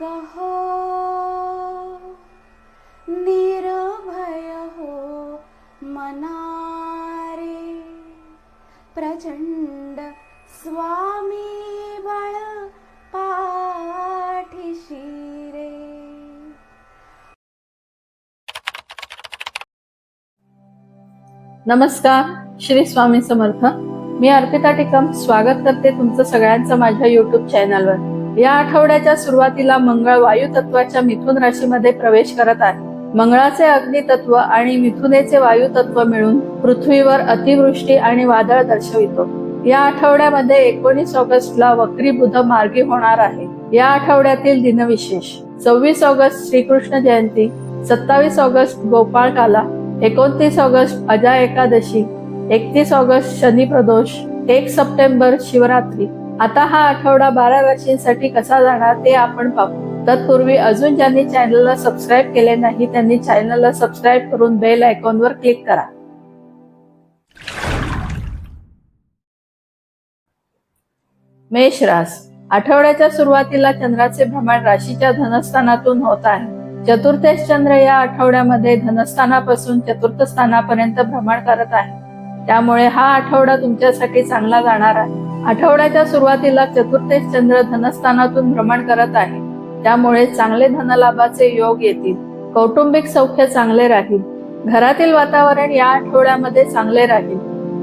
कहो निर्भय हो मनारे प्रचंड स्वामी बळ पाठीशी रे नमस्कार श्री स्वामी समर्थ. मी अर्पिता टिकम स्वागत करते तुमचं सगळ्यांचं माझ्या युट्यूब चॅनलवर या आठवड्याच्या सुरुवातीला मंगळ वायू तत्वाच्या मिथुन राशीमध्ये प्रवेश करत आहे. मंगळाचे अग्नितत्व आणि मिथुनेचे वायू तत्व मिळून पृथ्वीवर अतिवृष्टी आणि वादळ दर्शवितो. या आठवड्यामध्ये एकोणीस ऑगस्टला वक्री बुध मार्गी होणार आहे. या आठवड्यातील दिनविशेष सव्वीस ऑगस्ट श्रीकृष्ण जयंती सत्तावीस ऑगस्ट गोपाळ काला एकोणतीस ऑगस्ट अजा एकादशी एकतीस ऑगस्ट शनी प्रदोष एक सप्टेंबर शिवरात्री आता हा आठवडा बारा राशींसाठी कसा जाणार ते आपण पाहू. तत्पूर्वी अजून ज्यांनी चॅनलला सबस्क्राईब केले नाही त्यांनी चॅनलला सबस्क्राईब करून बेल आयकॉनवर क्लिक करा. मेष रास. आठवड्याच्या सुरुवातीला चंद्राचे भ्रमण राशीच्या धनस्थानातून होत आहे. चतुर्थेश चंद्र या आठवड्यामध्ये धनस्थानापासून चतुर्थ स्थानापर्यंत भ्रमण करत आहे. त्यामुळे हा आठवडा तुमच्यासाठी चांगला जाणार आहे. आठवड्याच्या सुरुवातीला चतुर्थेश चंद्र धनस्थानातून भ्रमण करत आहे. त्यामुळे चांगले धनलाभाचे योग येतील. कौटुंबिक सौख्य चांगले राहील. घरातील वातावरण या आठवड्यामध्ये चांगले राहील.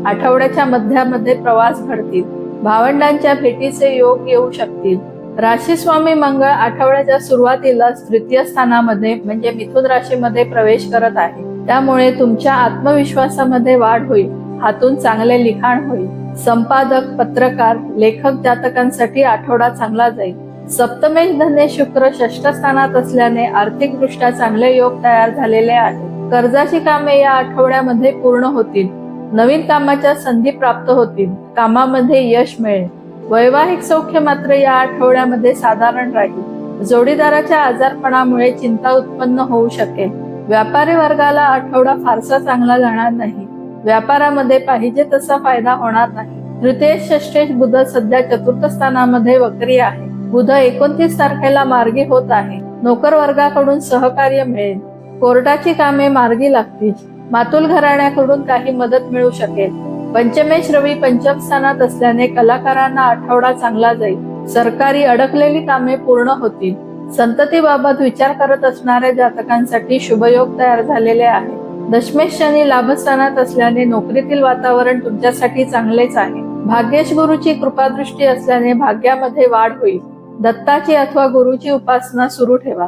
आठवड्याच्या मध्यामध्ये प्रवास घडतील. भावंडांच्या भेटीचे योग येऊ शकतील. राशी स्वामी मंगळ आठवड्याच्या सुरुवातीला तृतीय स्थानामध्ये म्हणजे मिथुन राशीमध्ये प्रवेश करत आहे. त्यामुळे तुमच्या आत्मविश्वासामध्ये वाढ होईल. हातून चांगले लिखाण होईल. संपादक पत्रकार लेखक जातकांसाठी आठवडा चांगला जाईल. सप्तमेश धने शुक्र षष्ठ स्थानात असल्याने आर्थिकदृष्ट्या चांगले योग तयार झालेले आहे. कर्जाची कामे या आठवड्यामध्ये पूर्ण होतील. नवीन कामाच्या संधी प्राप्त होतील. कामामध्ये यश मिळेल. वैवाहिक सौख्य मात्र या आठवड्यामध्ये साधारण राहील. जोडीदाराच्या आजारपणामुळे चिंता उत्पन्न होऊ शकेल. व्यापारी वर्गाला आठवडा फारसा चांगला जाणार नाही. व्यापारामध्ये पाहिजे तसा फायदा होणार नाही. तृतीय षष्टेश बुध सध्या चतुर्थ स्थानामध्ये वक्री आहे. बुध एकोणतीस तारखेला मार्गी होत आहे. नोकर वर्गाकडून सहकार्य मिळेल. कोर्टाची कामे मार्गी लागतील. मातुल घराण्याकडून काही मदत मिळू शकेल. पंचमेश रवी पंचम स्थानात असल्याने कलाकारांना आठवडा चांगला जाईल. सरकारी अडकलेली कामे पूर्ण होतील. संततीबाबत विचार करत असणाऱ्या जातकांसाठी शुभयोग तयार झालेले आहे. दशमेश शनी लाभस्थानात असल्याने नोकरीतील वातावरण तुमच्यासाठी चांगलेच आहे. भाग्येश गुरुची कृपादृष्टी असल्याने भाग्यामध्ये वाढ होईल. दत्ताची अथवा गुरुची उपासना सुरू ठेवा.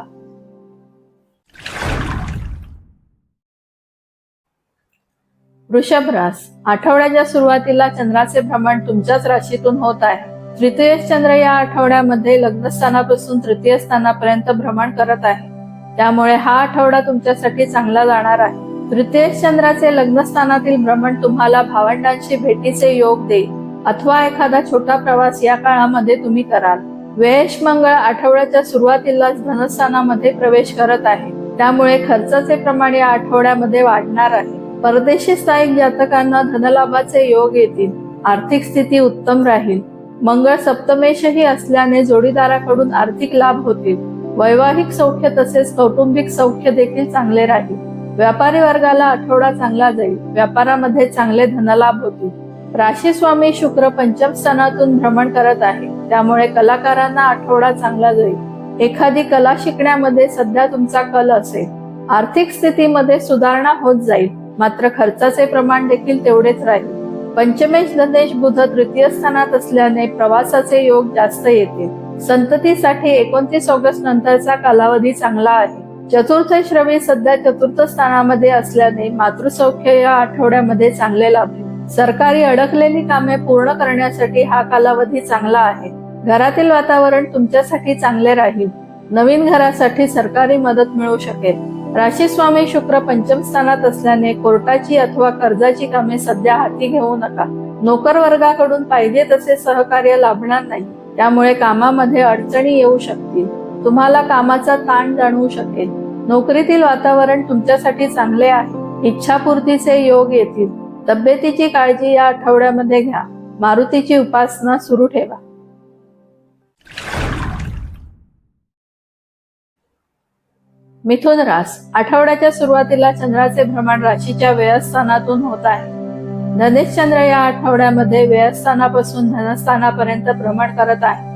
वृषभ रास. आठवड्याच्या सुरुवातीला चंद्राचे भ्रमण तुमच्याच राशीतून होत आहे. तृतीय चंद्र या आठवड्यामध्ये लग्नस्थानापासून तृतीय स्थानापर्यंत भ्रमण करत आहे. त्यामुळे हा आठवडा तुमच्यासाठी चांगला जाणार आहे. तृतीय चंद्राचे लग्नस्थानातील भ्रमण तुम्हाला भावंडांशी भेटीचे योग देईल. अथवा एखादा छोटा प्रवास या काळामध्ये तुम्ही कराल. वेश मंगळ आठवड्याच्या सुरुवातीलाच धनस्थानामध्ये प्रवेश करत आहे. त्यामुळे खर्चाचे प्रमाण या आठवड्यामध्ये वाढणार आहे. परदेशी स्थायिक जातकांना धनलाभाचे योग येतील. आर्थिक स्थिती उत्तम राहील. मंगळ सप्तमेशही असल्याने जोडीदाराकडून आर्थिक लाभ होतील. वैवाहिक सौख्य तसेच कौटुंबिक सौख्य देखील चांगले राहील. व्यापारी वर्गाला आठवडा चांगला जाईल. व्यापारामध्ये चांगले धनलाभ होतील. राशी स्वामी शुक्र पंचम स्थानातून भ्रमण करत आहे. त्यामुळे कलाकारांना आठवडा चांगला जाईल. एखादी कला शिकण्यामध्ये सध्या तुमचा कल असेल. आर्थिक स्थितीमध्ये सुधारणा होत जाईल. मात्र खर्चाचे प्रमाण देखील तेवढेच राहील. पंचमेश धनेश बुध तृतीय स्थानात असल्याने प्रवासाचे योग जास्त येतील. संततीसाठी एकोणतीस ऑगस्ट नंतरचा कालावधी चांगला आहे. चतुर्थ श्रवी सध्या चतुर्थ स्थानामध्ये असल्याने मातृसौख्य या आठवड्यामध्ये चांगले लाभ सरकारी अडकलेली कामे पूर्ण करण्यासाठी हा कालावधी चांगला आहे. घरातील वातावरण तुमच्यासाठी चांगले राहील. नवीन घरासाठी सरकारी मदत मिळू शकेल. राशी स्वामी शुक्र पंचम स्थानात असल्याने कोर्टाची अथवा कर्जाची कामे सध्या हाती घेऊ नका. नोकर वर्गाकडून पाहिजे तसे सहकार्य लाभणार नाही. त्यामुळे कामामध्ये अडचणी येऊ शकतील. तुम्हाला कामाचा ताण जाणवू शकेल. नोकरीतील वातावरण तुमच्यासाठी चांगले आहे. इच्छापूर्तीचे योग येतील. तब्येतीची काळजी या आठवड्यामध्ये घ्या. मारुतीची उपासना सुरू ठेवा. मिथुन रास आठवड्याच्या सुरुवातीला चंद्राचे भ्रमण राशीच्या व्ययस्थानातून होत आहे. धनेश चंद्र या आठवड्यामध्ये व्ययस्थानापासून धनस्थानापर्यंत भ्रमण करत आहे.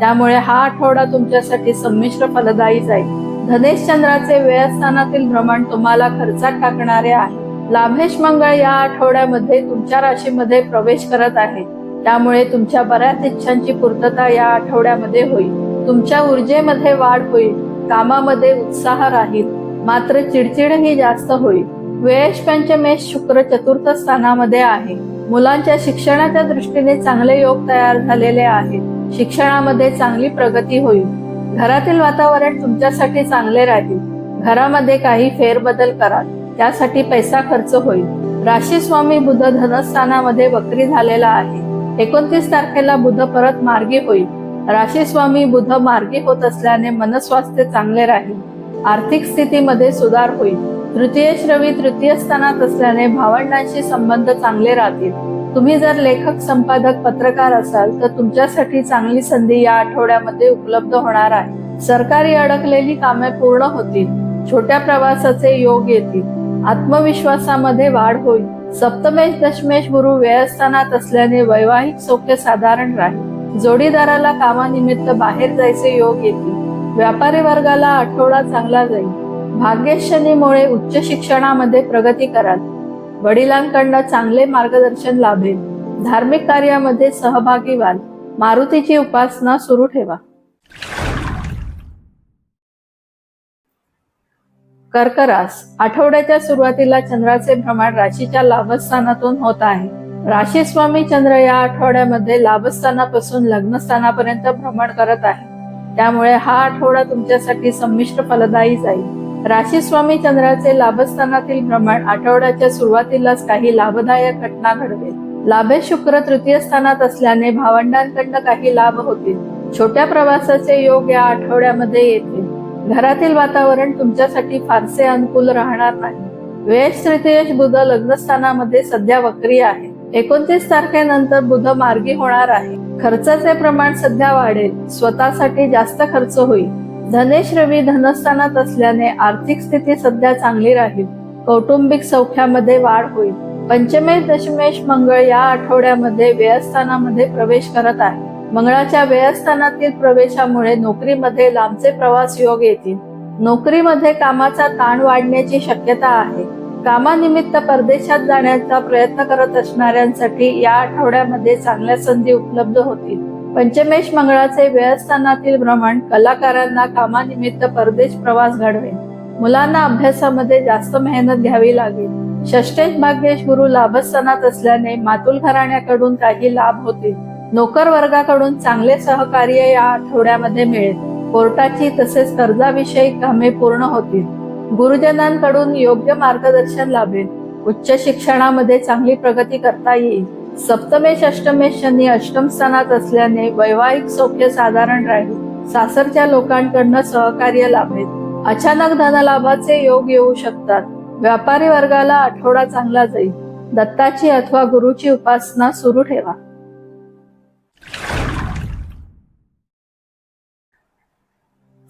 त्यामुळे हा आठवडा तुमच्यासाठी संमिश्र फलदायी जाईल. धनेश चंद्राचे व्ययस्थानातील भ्रमण तुम्हाला खर्चात टाकणारे आहे. लाभेश मंगळ या आठवड्यामध्ये तुमच्या राशीमध्ये प्रवेश करत आहे. त्यामुळे तुमच्या बऱ्याच इच्छांची पूर्तता या आठवड्यामध्ये होईल. तुमच्या ऊर्जेमध्ये वाढ होईल. कामामध्ये उत्साह राहील. मात्र चिडचिडही जास्त होईल. वेश पंचमेश शुक्र चतुर्थ स्थानामध्ये आहे. मुलांच्या शिक्षणाच्या दृष्टीने चांगले योग तयार झालेले आहेत शिक्षणामध्ये चांगली प्रगती होईल. घरातील वातावरण तुमच्यासाठी चांगले राहील. घरामध्ये काही फेरबदल करा त्यासाठी पैसा खर्च होईल. राशी स्वामी बुध धनस्थानामध्ये वक्री झालेला आहे. एकोणतीस तारखेला बुध परत मार्गी होईल. राशी स्वामी बुध मार्गी होत असल्याने मनस्वास्थ्य चांगले राहील. आर्थिक स्थितीमध्ये सुधार होईल. तृतीय श्रवी तृतीय स्थानात असल्याने भावंडांशी संबंध चांगले राहतील. तुम्ही जर लेखक संपादक पत्रकार असाल तर तुमच्यासाठी चांगली संधी या आठवड्यामध्ये उपलब्ध होणार आहे. सरकारी अडकलेली कामे पूर्ण होतील. छोट्या प्रवासाचे योग येतील. आत्मविश्वासामध्ये वाढ होईल. सप्तमेश दशमेश गुरु व्ययस्थानात असल्याने वैवाहिक सौख्य साधारण राहील. जोडीदाराला कामानिमित्त बाहेर जायचे योग येतील. व्यापारी वर्गाला आठवडा चांगला जाईल. भाग्यशनीमुळे उच्च शिक्षणामध्ये प्रगती कराल. वडिलांकडनं चांगले मार्गदर्शन लाभेल. धार्मिक कार्यामध्ये सहभागी व्हाल. मारुतीची उपासना सुरू ठेवा. कर्करास आठवड्याच्या सुरुवातीला चंद्राचे भ्रमण राशीच्या लाभस्थानातून होत आहे. राशी स्वामी चंद्र या आठवड्यामध्ये लाभस्थानापासून लग्नस्थानापर्यंत भ्रमण करत आहे. त्यामुळे हा आठवडा तुमच्यासाठी संमिश्र फलदायी जाईल. राशी स्वामी चंद्राचे लाभस्थानातील भ्रमण आठवड्याच्या सुरुवातीलाच काही लाभदायक घटना घडवेल. लाभे शुक्र तृतीय स्थानात असल्याने भावंडांकडनं काही लाभ होतील. छोट्या प्रवासाचे योग या आठवड्यामध्ये येतील. घरातील वातावरण तुमच्यासाठी फारसे अनुकूल राहणार नाही. वेश तृतीयश बुध लग्नस्थानामध्ये सध्या वक्री आहे. एकोणतीस तारखेनंतर बुध मार्गी होणार आहे. खर्चाचे प्रमाण सध्या वाढेल. स्वतःसाठी जास्त खर्च होईल. धनेश रवी धनस्थानात असल्याने आर्थिक स्थिती सध्या चांगली राहील. कौटुंबिक सौख्यामध्ये वाढ होईल. पंचमेश दशमेश मंगळ या आठवड्यामध्ये व्ययस्थानामध्ये प्रवेश करत आहे. मंगळाच्या व्ययस्थानातील प्रवेशामुळे नोकरीमध्ये लांबचे प्रवास योग येतील. नोकरीमध्ये कामाचा ताण वाढण्याची शक्यता आहे. कामानिमित्त परदेशात जाण्याचा प्रयत्न करत असणाऱ्यांसाठी या आठवड्यामध्ये चांगल्या संधी उपलब्ध होतील. पंचमेश मंगळाचे व्ययस्थानातील भ्रमण कलाकारांना कामानिमित्त परदेश प्रवास घडवेल. मुलांना अभ्यासामध्ये जास्त मेहनत घ्यावी लागेल. षष्टेश भाग्येश गुरु लाभस्थानात असल्याने मातुल घराण्याकडून काही लाभ होतील. नोकर वर्गाकडून चांगले सहकार्य या आठवड्यामध्ये मिळेल. कोर्टाची तसेच कर्जाविषयी कामे पूर्ण होतील. गुरुजनांकडून योग्य मार्गदर्शन लाभेल. उच्च शिक्षणामध्ये चांगली प्रगती करता येईल. सप्तमेश अष्टमेश शनी अष्टम स्थानात असल्याने वैवाहिक सौख्य साधारण राहील. सासरच्या लोकांकडनं सहकार्य लाभेल. अचानक धनलाभाचे योग येऊ शकतात. व्यापारी वर्गाला आठवडा चांगला जाईल. दत्ताची अथवा गुरुची उपासना सुरू ठेवा.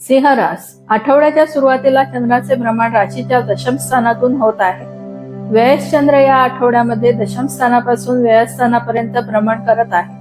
सिंहरास आठवड्याच्या सुरुवातीला चंद्राचे भ्रमण राशीच्या दशम स्थानातून होत आहे. व्ययश्चंद्र या आठवड्यामध्ये दशम स्थानापासून व्ययस्थानापर्यंत भ्रमण करत आहे.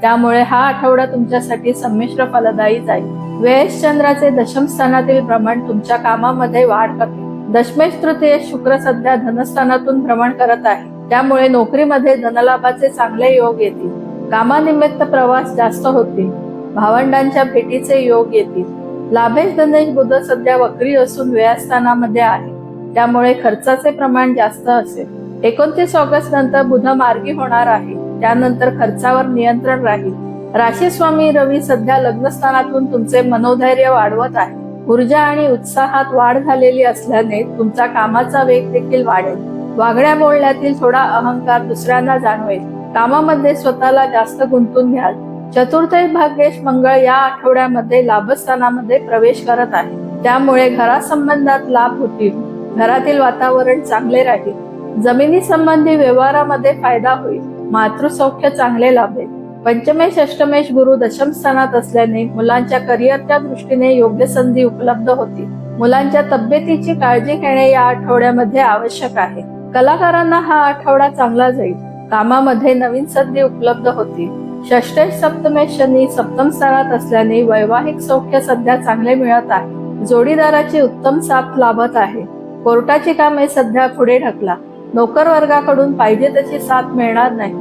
त्यामुळे हा आठवडा तुमच्यासाठी संमिश्र फलदायी जाईल. व्ययश्चंद्राचे दशमस्थानातील दशम स्थानातील भ्रमण तुमच्या कामामध्ये वाढ करते. दशमेश तृतीय शुक्र सध्या धनस्थानातून भ्रमण करत आहे. त्यामुळे नोकरीमध्ये धनलाभाचे चांगले योग येतील. कामानिमित्त प्रवास जास्त होतील. भावंडांच्या भेटीचे योग येतील. लाभेश धनेश बुध सध्या वक्री असून व्ययस्थानामध्ये आहे. त्यामुळे खर्चाचे प्रमाण जास्त असेल. एकोणतीस ऑगस्ट नंतर बुध मार्गी होणार आहे. त्यानंतर खर्चावर नियंत्रण राहील. राशी स्वामी रवी सध्या लग्नस्थानातून तुमचे मनोधैर्य वाढवत आहे. ऊर्जा आणि उत्साहात वाढ झालेली असल्याने तुमचा कामाचा वेग देखील वाढेल. वागण्या बोलण्यातील थोडा अहंकार दुसऱ्यांना जाणवेल. कामामध्ये स्वतःला जास्त गुंतून घ्याल. चतुर्थी भाग्येश मंगळ या आठवड्यामध्ये लाभस्थानामध्ये प्रवेश करत आहे. त्यामुळे घरासंबंधात लाभ होतील. घरातील वातावरण चांगले राहील. जमिनी संबंधी व्यवहारामध्ये फायदा होईल. मातृसौख्य चांगले लाभेल. पंचमेश अष्टमेश गुरु दशम स्थानात असल्याने मुलांच्या करिअरच्या दृष्टीने योग्य संधी उपलब्ध होती मुलांच्या तब्येतीची काळजी घेणे या आठवड्यामध्ये आवश्यक आहे. कलाकारांना हा आठवडा चांगला जाईल. कामामध्ये नवीन संधी उपलब्ध होती षष्टेश सप्तमेश शनी सप्तम स्थानात असल्याने वैवाहिक सौख्य सध्या चांगले मिळत आहे. जोडीदाराची उत्तम साथ लाभत आहे. कोर्टाची कामे सध्या पुढे ढकला. नोकर वर्गाकडून पाहिजे तशी साथ मिळणार नाही.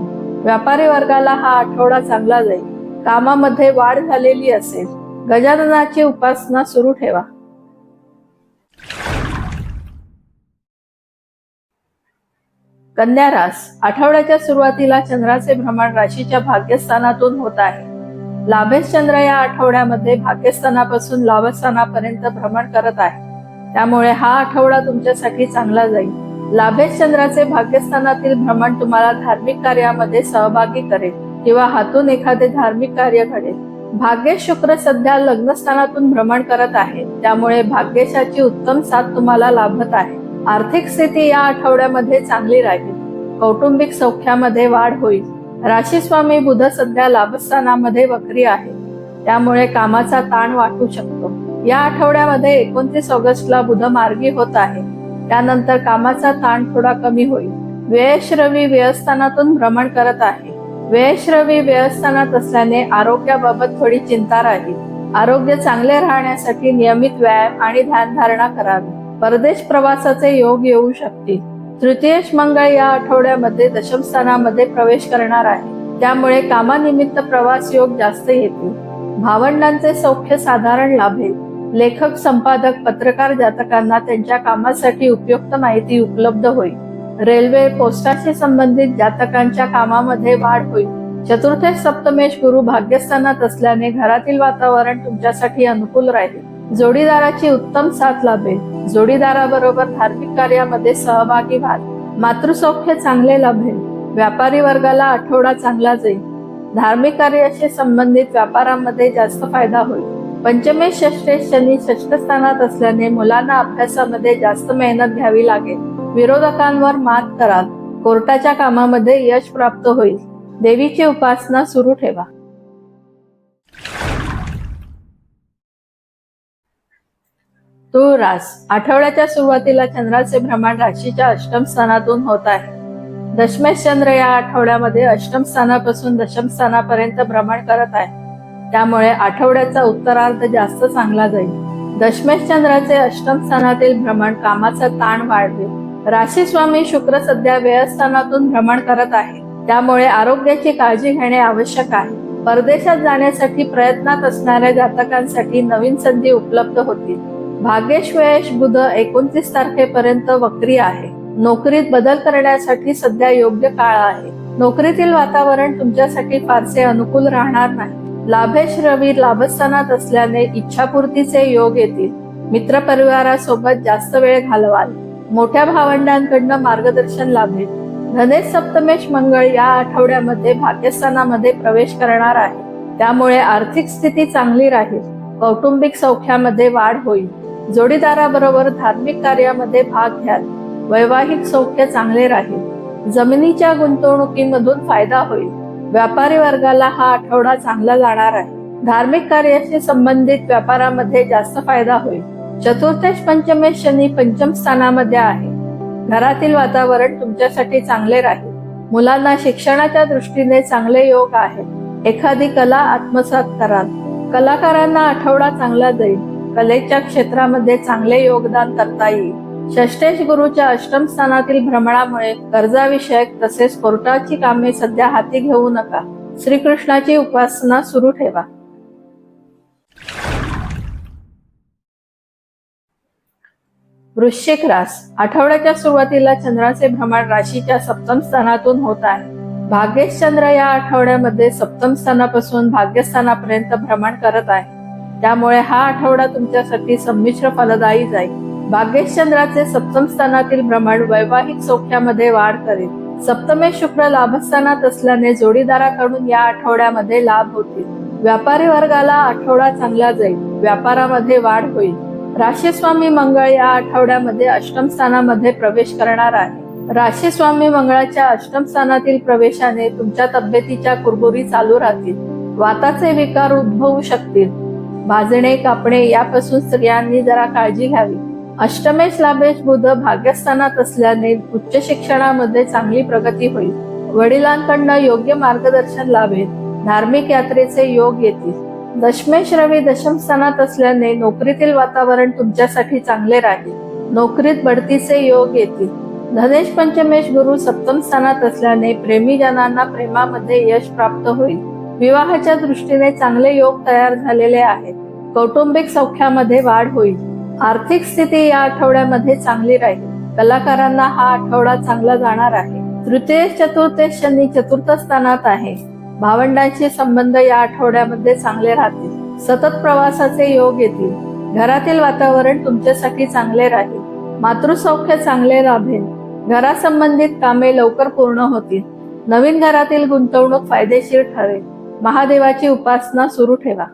व्यापारी वर्गाला हा आठवडा चांगला जाईल. कामामध्ये वाढ झालेली असेल. गजाननाची उपासना सुरू ठेवा. कन्या रास. आठवड्याच्या सुरुवातीला चंद्राचे भ्रमण राशीच्या भाग्यस्थानातून होत आहे. लाभेश चंद्र या आठवड्यामध्ये भाग्यस्थानापासून लाभस्थानापर्यंत भ्रमण करत आहे. त्यामुळे हा आठवडा तुमच्यासाठी चांगला जाईल. लाभेश चंद्राचे भाग्यस्थानातील भ्रमण तुम्हाला धार्मिक कार्यामध्ये सहभागी करेल किंवा हातून एखादे धार्मिक कार्य घडेल. भाग्येश शुक्र सध्या लग्नस्थानातून भ्रमण करत आहे. त्यामुळे भाग्येशाची उत्तम साथ तुम्हाला लाभत आहे. आर्थिक स्थिती या आठवड्यामध्ये चांगली राहील. कौटुंबिक सौख्यामध्ये वाढ होईल. राशी स्वामी बुध सध्या लाभस्थानामध्ये वक्री आहे. त्यामुळे कामाचा ताण वाटू शकतो. या आठवड्यामध्ये एकोणतीस ऑगस्टला बुध मार्गी होत आहे. त्यानंतर कामाचा ताण थोडा कमी होईल. व्ययश्रवी व्ययस्थानातून भ्रमण करत आहे. व्ययश्रवी व्ययस्थानात असल्याने आरोग्याबाबत थोडी चिंता राहील. आरोग्य चांगले राहण्यासाठी नियमित व्यायाम आणि ध्यानधारणा करावी. परदेश प्रवासाचे योग येऊ शकतील. तृतीयश मंगळ या आठवड्यामध्ये दशमस्थानामध्ये प्रवेश करणार आहे. त्यामुळे कामानिमित्त प्रवास योग जास्त येतील. भावंडांचे सौख्य साधारण लाभेल. लेखक संपादक पत्रकार जातकांना त्यांच्या कामासाठी उपयुक्त माहिती उपलब्ध होईल. रेल्वे पोस्टाशी संबंधित जातकांच्या कामामध्ये वाढ होईल. चतुर्थेश सप्तमेश गुरु भाग्यस्थानात असल्याने घरातील वातावरण तुमच्यासाठी अनुकूल राहील. जोडीदाराची उत्तम साथ लाभेल. जोडीदाराबरोबर धार्मिक कार्यामध्ये सहभागी व्हाल. मातृसौख्य चांगले लाभेल. व्यापारी वर्गाला आठवडा चांगला जाईल. धार्मिक कार्याशी संबंधित व्यापारामध्ये जास्त फायदा होईल. पंचमेश षष्ठे शनी षष्ठ स्थानात असल्याने मुलांना अभ्यासामध्ये जास्त मेहनत घ्यावी लागेल. विरोधकांवर मात कराल. कोर्टाच्या कामामध्ये यश प्राप्त होईल. देवीची उपासना सुरू ठेवा. तुळ रास आठवड्याच्या सुरुवातीला चंद्राचे भ्रमण राशीच्या अष्टम स्थानातून होत आहे. दशमेश चंद्र या आठवड्यामध्ये अष्टम स्थानापासून दशम स्थानापर्यंत भ्रमण करत आहे. त्यामुळे आठवड्याचा उत्तरार्ध जास्त चांगला जाईल. दशमेश चंद्राचे अष्टम स्थानातील भ्रमण कामाचा ताण वाढवेल राशी स्वामी शुक्र सध्या व्ययस्थानातून भ्रमण करत आहे. त्यामुळे आरोग्याची काळजी घेणे आवश्यक आहे. परदेशात जाण्यासाठी प्रयत्नात असणाऱ्या जातकांसाठी नवीन संधी उपलब्ध होतील. भाग्यश्वेश बुध एकोणतीस तारखेपर्यंत वक्री आहे. नोकरीत बदल करण्यासाठी सध्या योग्य काळ आहे. नोकरीतील वातावरण तुमच्यासाठी फारसे अनुकूल राहणार नाही. लाभेश रवी लाभस्थानात असल्याने इच्छापूर्तीचे योग येतील. मित्रपरिवारासोबत जास्त वेळ घालवाल. मोठ्या भावंडांकडनं मार्गदर्शन लाभेल. धनेश सप्तमेश मंगळ या आठवड्यामध्ये भाग्यस्थानामध्ये प्रवेश करणार आहे. त्यामुळे आर्थिक स्थिती चांगली राहील. कौटुंबिक सौख्यामध्ये वाढ होईल. जोडीदाराबरोबर धार्मिक कार्यामध्ये भाग घ्याल. वैवाहिक सौख्य चांगले राहील. जमिनीच्या गुंतवणुकीमधून फायदा होईल. व्यापारी वर्गाला हा आठवडा चांगला जाणार आहे. धार्मिक कार्याशी संबंधित व्यापारामध्ये जास्त फायदा होईल. चतुर्थेश पंचमेश शनी पंचम स्थानामध्ये आहे. घरातील वातावरण तुमच्यासाठी चांगले राहील. मुलांना शिक्षणाच्या दृष्टीने चांगले योग आहे. एखादी कला आत्मसात कराल कलाकारांना आठवडा चांगला जाईल कलेच्या क्षेत्रामध्ये चांगले योगदान करता येईल. षष्टेश गुरुच्या अष्टम स्थानातील भ्रमणामुळे कर्जाविषयक तसेच कोर्टाची कामे सध्या हाती घेऊ नका. श्रीकृष्णाची उपासना सुरू ठेवा. वृश्चिक रास. आठवड्याच्या सुरुवातीला चंद्राचे भ्रमण राशीच्या सप्तम स्थानातून होत आहे. भाग्येश चंद्र या आठवड्यामध्ये सप्तम स्थानापासून भाग्यस्थानापर्यंत भ्रमण करत आहे. त्यामुळे हा आठवडा तुमच्यासाठी संमिश्र फलदायी जाईल. भाग्यश्चंद्राचे सप्तम स्थानातील भ्रमण वैवाहिक सौख्यामध्ये वाढ करेल सप्तमे शुक्र लाभस्थानात असल्याने जोडीदाराकडून या आठवड्यामध्ये लाभ होतील. व्यापारी वर्गाला आठवडा चांगला जाईल व्यापारामध्ये वाढ होईल. राशीस्वामी मंगळ या आठवड्यामध्ये अष्टम स्थानामध्ये प्रवेश करणार आहे. राशीस्वामी मंगळाच्या अष्टम स्थानातील प्रवेशाने तुमच्या तब्येतीच्या कुरबुरी चालू राहतील वाताचे विकार उद्भवू शकतील. भाजणे कापणे यापासून स्त्रियांनी जरा काळजी घ्यावी. अष्टमेश लाभेश बुध भाग्यस्थानात असल्याने उच्च शिक्षणामध्ये चांगली प्रगती होईल. वडिलांकडनं योग्य मार्गदर्शन लाभेल धार्मिक यात्रेचे योग येतील. दशमेश रवी दशम स्थानात असल्याने नोकरीतील वातावरण तुमच्यासाठी चांगले राहील. नोकरीत बढतीचे योग येतील. धनेश पंचमेश गुरु सप्तम स्थानात असल्याने प्रेमी जनांना प्रेमामध्ये यश प्राप्त होईल. विवाहाच्या दृष्टीने चांगले योग तयार झालेले आहेत. कौटुंबिक सौख्यामध्ये वाढ होईल. आर्थिक स्थिती या आठवड्यामध्ये चांगली राहील. कलाकारांना हा आठवडा चांगला जाणार आहे. तृतीय चतुर्थेश शनी चतुर्थ स्थानात आहे. भावंडांशी संबंध या आठवड्यामध्ये चांगले राहतील. सतत प्रवासाचे योग येतील. घरातील वातावरण तुमच्यासाठी चांगले राहील. मातृसौख्य चांगले लाभेल घरासंबंधित कामे लवकर पूर्ण होतील. नवीन घरातील गुंतवणूक फायदेशीर ठरेल. महादेवाची उपासना सुरू ठेवा.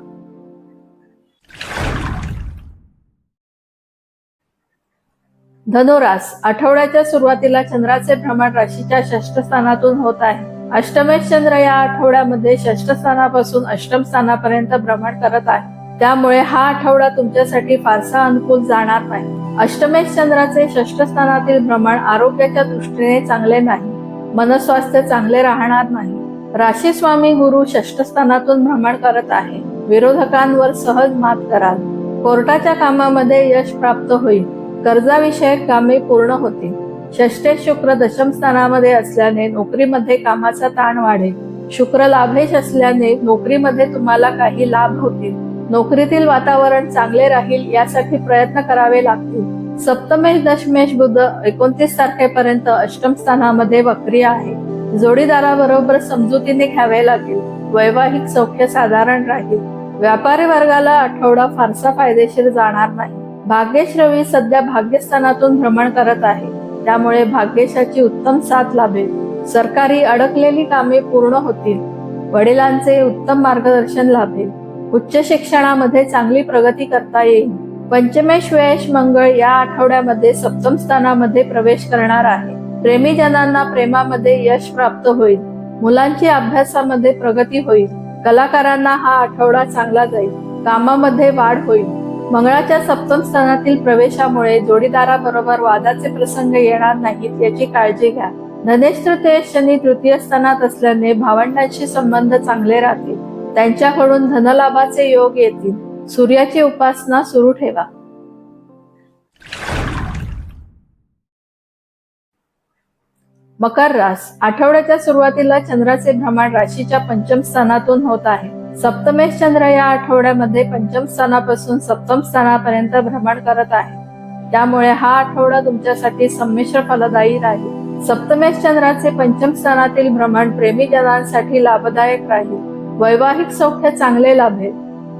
धनुरास आठवड्याच्या सुरुवातीला चंद्राचे भ्रमण राशीच्या षष्ठस्थानातून होत आहे. अष्टमेश चंद्र या आठवड्यामध्ये षष्ठ स्थानापासून अष्टम स्थानापर्यंत भ्रमण करत आहे. त्यामुळे हा आठवडा तुमच्यासाठी फारसा अनुकूल जाणार नाही. अष्टमेश चंद्राचे षष्ठ स्थानातील भ्रमण आरोग्याच्या दृष्टीने चांगले नाही. मनस्वास्थ्य चांगले राहणार नाही. राशी स्वामी गुरु षष्ठ स्थानातून भ्रमण करत आहे. विरोधकांवर सहज मात कराल. कोर्टाच्या कामामध्ये यश प्राप्त होईल. कर्जाविषयक कामे पूर्ण होतील. षष्टे शुक्र दशम स्थानामध्ये असल्याने नोकरीमध्ये कामाचा ताण वाढेल. शुक्र लाभेश असल्याने नोकरीमध्ये तुम्हाला काही लाभ होतील. नोकरीतील वातावरण चांगले राहील यासाठी प्रयत्न करावे लागतील. सप्तमेश दशमेश बुद्ध एकोणतीस तारखेपर्यंत अष्टम स्थानामध्ये वक्री आहे. जोडीदाराबरोबर समजुतीने घ्यावे लागेल. वैवाहिक सौख्य साधारण राहील. व्यापारी वर्गाला आठवडा फारसा फायदेशीर जाणार नाही. भाग्येश रवी सध्या भाग्यस्थानातून भ्रमण करत आहे. त्यामुळे भाग्यशाची उत्तम साथ लाभेल. सरकारी अडकलेली कामे पूर्ण होतील. वडिलांचे उत्तम मार्गदर्शन लाभेल. उच्च शिक्षणामध्ये चांगली प्रगती करता येईल. पंचमेश मंगळ या आठवड्यामध्ये सप्तम स्थानामध्ये प्रवेश करणार आहे. प्रेमीजनांना प्रेमामध्ये यश प्राप्त होईल. मुलांची अभ्यासामध्ये प्रगती होईल. कलाकारांना हा आठवडा चांगला जाईल. कामामध्ये वाढ होईल. मंगळाच्या सप्तम स्थानातील प्रवेशामुळे जोडीदाराबरोबर वादाचे प्रसंग येणार नाहीत याची काळजी घ्या. धनेश तृतीय शनी तृतीय स्थानात असल्याने भावंडांशी संबंध चांगले राहतील. त्यांच्याकडून धनलाभाचे योग येतील. सूर्याची उपासना सुरू ठेवा. मकर रास. आठवड्याच्या सुरुवातीला चंद्राचे भ्रमण राशीच्या पंचम स्थानातून होत आहे. सप्तमेश चंद्र या आठवड्यामध्ये पंचम स्थानापासून सप्तम स्थानापर्यंत भ्रमण करत आहे. त्यामुळे हा आठवडा तुमच्यासाठी संमिश्र फलदायी राहील. सप्तमेश चंद्राचे पंचम स्थानातील भ्रमण प्रेमी जनांसाठी लाभदायक राहील. वैवाहिक सौख्य चांगले लाभेल.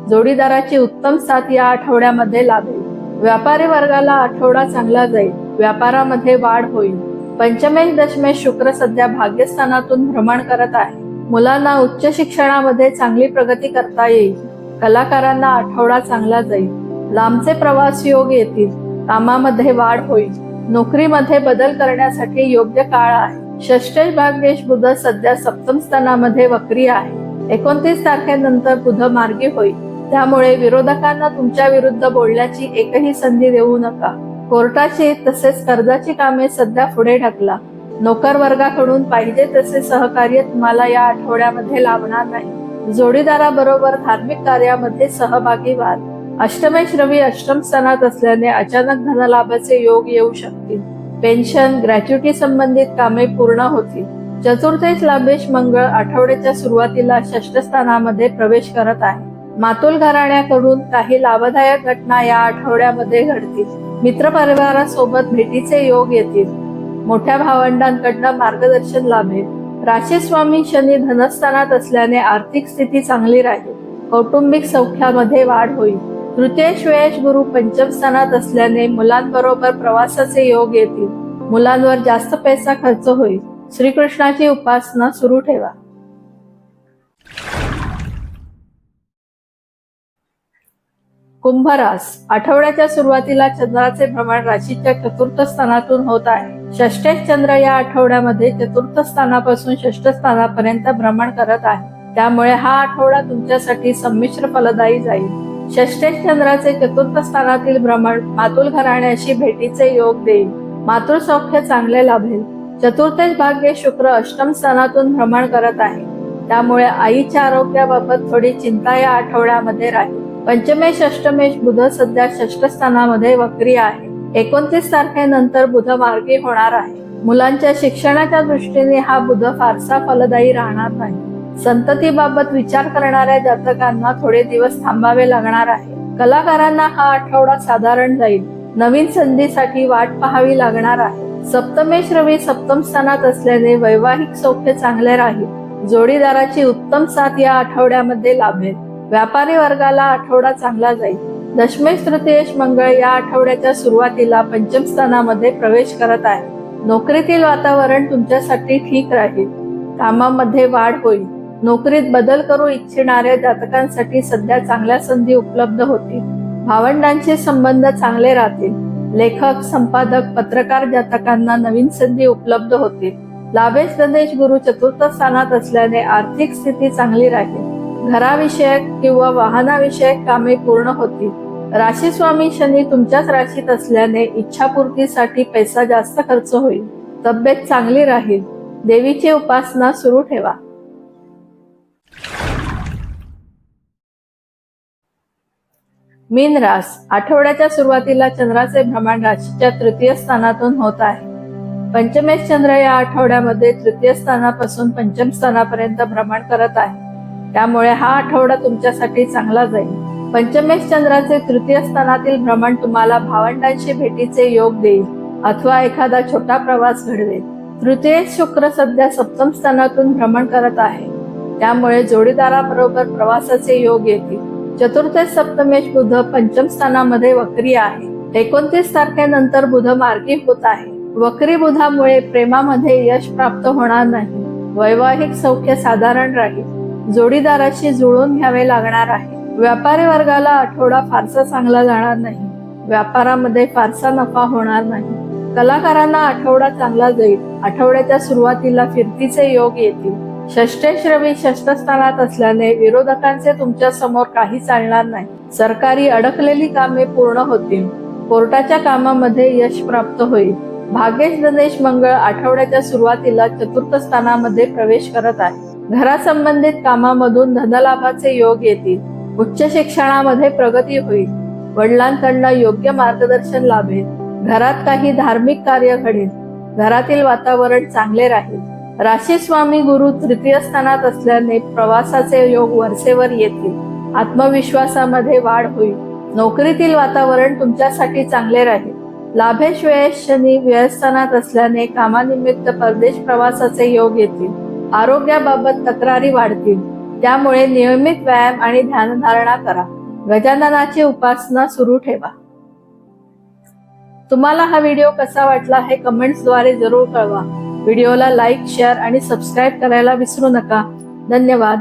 जोडीदाराची उत्तम साथ या आठवड्यामध्ये लाभेल. व्यापारी वर्गाला आठवडा चांगला जाईल. व्यापारामध्ये वाढ होईल. पंचमेश दशमेश शुक्र सध्या भाग्यस्थानातून भ्रमण करत आहे. मुलांना उच्च शिक्षणामध्ये चांगली प्रगती करता येईल. कलाकारांना आठवडा चांगला जाईल. लांबचे प्रवास योग येतील. कामामध्ये वाढ होईल. नोकरीमध्ये बदल करण्यासाठी योग्य काळ आहे. षष्टेश भाग्येश बुध सध्या सप्तम स्थानामध्ये वक्री आहे. एकोणतीस तारखेनंतर बुध मार्गी होईल. त्यामुळे विरोधकांना तुमच्या विरुद्ध बोलण्याची एकही संधी देऊ नका. कोर्टाची तसेच कर्जाची कामे सध्या पुढे ढकला. नोकर वर्गाकडून पाहिजे तसे सहकार्य तुम्हाला या आठवड्यामध्ये लाभणार नाही. जोडीदाराबरोबर धार्मिक कार्यामध्ये सहभागी व्हाल अष्टमेश रवी अष्टम स्थानात असल्याने अचानक धनलाभाचे योग येऊ शकतील. पेन्शन ग्रॅच्युटी संबंधित कामे पूर्ण होतील. चतुर्थेश लाभेश मंगळ आठवड्याच्या सुरुवातीला षष्ठस्थानामध्ये प्रवेश करत आहे. मातुल घराण्याकडून काही लाभदायक घटना या आठवड्यामध्ये घडतील. मित्रपरिवारासोबत भेटीचे योग येतील. मोठ्या भावंडांकडनं मार्गदर्शन लाभेल. राशी स्वामी शनी धनस्थानात असल्याने आर्थिक स्थिती चांगली राहील. कौटुंबिक सौख्यामध्ये वाढ होईल. तृतीय श्वेष गुरु पंचम स्थानात असल्याने मुलांबरोबर प्रवासाचे योग येतील. मुलांवर जास्त पैसा खर्च होईल. श्रीकृष्णाची उपासना सुरू ठेवा. कुंभरास आठवड्याच्या सुरुवातीला चंद्राचे भ्रमण राशीच्या चतुर्थ स्थानातून होत आहे. षष्टेश चंद्र या आठवड्यामध्ये चतुर्थ स्थानापासून षष्ठ स्थानापर्यंत भ्रमण करत आहे. त्यामुळे हा आठवडा तुमच्यासाठी संमिश्र फलदायी जाईल. षष्टेश चंद्राचे चतुर्थ स्थानातील भ्रमण मातुल घराण्याशी भेटीचे योग देईल. मातृ सौख्य चांगले लाभेल. चतुर्थेश भाग्य शुक्र अष्टम स्थानातून भ्रमण करत आहे. त्यामुळे आईच्या आरोग्याबाबत थोडी चिंता या आठवड्यामध्ये राहील. पंचमेश अष्टमेश बुध सध्या षष्ठस्थानामध्ये वक्री आहे. एकोणतीस तारखेनंतर बुध मार्गी होणार आहे. मुलांच्या शिक्षणाच्या दृष्टीने हा बुध फारसा फलदायी राहणार नाही. संततीबाबत विचार करणाऱ्या जातकांना थोडे दिवस थांबावे लागणार आहे. कलाकारांना हा आठवडा साधारण जाईल. नवीन संधीसाठी वाट पाहावी लागणार आहे. सप्तमेश रवी सप्तम स्थानात असल्याने वैवाहिक सौख्य चांगले राहील. जोडीदाराची उत्तम साथ या आठवड्यामध्ये लाभेल. व्यापारी वर्गाला आठवडा चांगला जाईल. दशमेश तृतीयेश मंगळ या आठवड्याच्या सुरुवातीला पंचम स्थानामध्ये प्रवेश करत आहे. नोकरीतील वातावरण तुमच्यासाठी ठीक राहील. कामामध्ये वाढ होईल. नोकरीत बदल करू इच्छिणाऱ्या जातकांसाठी सध्या चांगल्या संधी उपलब्ध होतील. भावंडांचे संबंध चांगले राहतील. लेखक संपादक पत्रकार जातकांना नवीन संधी उपलब्ध होतील. लाभेश गणेश गुरु चतुर्थ स्थानात असल्याने आर्थिक स्थिती चांगली राहील. घराविषयक किंवा वाहनाविषयक कामे पूर्ण होतील. राशी स्वामी शनी तुमच्याच राशीत असल्याने इच्छापूर्तीसाठी पैसा जास्त खर्च होईल. तब्येत चांगली राहील. देवीची उपासना सुरू ठेवा. मीन रास. आठवड्याच्या सुरुवातीला चंद्राचे भ्रमण राशीच्या तृतीय स्थानातून होत आहे. पंचमेश चंद्र या आठवड्यामध्ये तृतीय स्थानापासून पंचम स्थानापर्यंत भ्रमण करत आहे. त्यामुळे हा आठवडा तुमच्यासाठी चांगला जाईल. पंचमेश चंद्राचे तृतीय स्थानातील भ्रमण तुम्हाला भावंडांशी भेटीचे योग देईल अथवा एखादा छोटा प्रवास घडवेल. तृतीय शुक्र सध्या सप्तम स्थानातून भ्रमण करत आहे. त्यामुळे जोडीदाराबरोबर प्रवासाचे योग येतील. चतुर्थ सप्तमेश बुध पंचम स्थानामध्ये वक्री आहे. एकोणतीस तारखेनंतर बुध मार्गी होत आहे. वक्री बुधामुळे प्रेमामध्ये यश प्राप्त होणार नाही. वैवाहिक सौख्य साधारण राहील. जोडीदाराशी जुळून घ्यावे लागणार आहे. व्यापारी वर्गाला आठवडा फारसा चांगला जाणार नाही. व्यापारामध्ये फारसा नफा होणार नाही. कलाकारांना आठवडा चांगला जाईल. आठवड्याच्या सुरुवातीला फिरतीचे योग येतील. षष्टेश रवी असल्याने विरोधकांचे तुमच्यासमोर काही चालणार नाही. सरकारी अडकलेली कामे पूर्ण होतील. कोर्टाच्या कामामध्ये यश प्राप्त होईल. भाग्येश गणेश मंगळ आठवड्याच्या सुरुवातीला चतुर्थ स्थानामध्ये प्रवेश करत आहे. घरासंबंधित कामामधून धनलाभाचे योग येतील. उच्च शिक्षणामध्ये प्रगती होईल. वडिलांकडनं योग्य मार्गदर्शन लाभेल. घरात काही धार्मिक कार्य घडेल. घरातील वातावरण चांगले राहील. राशी स्वामी गुरु तृतीय स्थानात असल्याने प्रवासाचे योग वरसेवर येतील. आत्मविश्वासामध्ये वाढ होईल. नोकरीतील वातावरण तुमच्यासाठी चांगले राहील. लाभेश वेळेस शनी व्ययस्थानात असल्याने कामानिमित्त परदेश प्रवासाचे योग येतील. आरोग्याबाबत तक्रारी वाढतील. त्यामुळे नियमित व्यायाम आणि ध्यानधारणा करा. गजाननाची उपासना सुरू ठेवा. तुम्हाला हा व्हिडिओ कसा वाटला हे कमेंट्सद्वारे जरूर कळवा. व्हिडिओला लाईक शेअर आणि सबस्क्राईब करायला विसरू नका. धन्यवाद.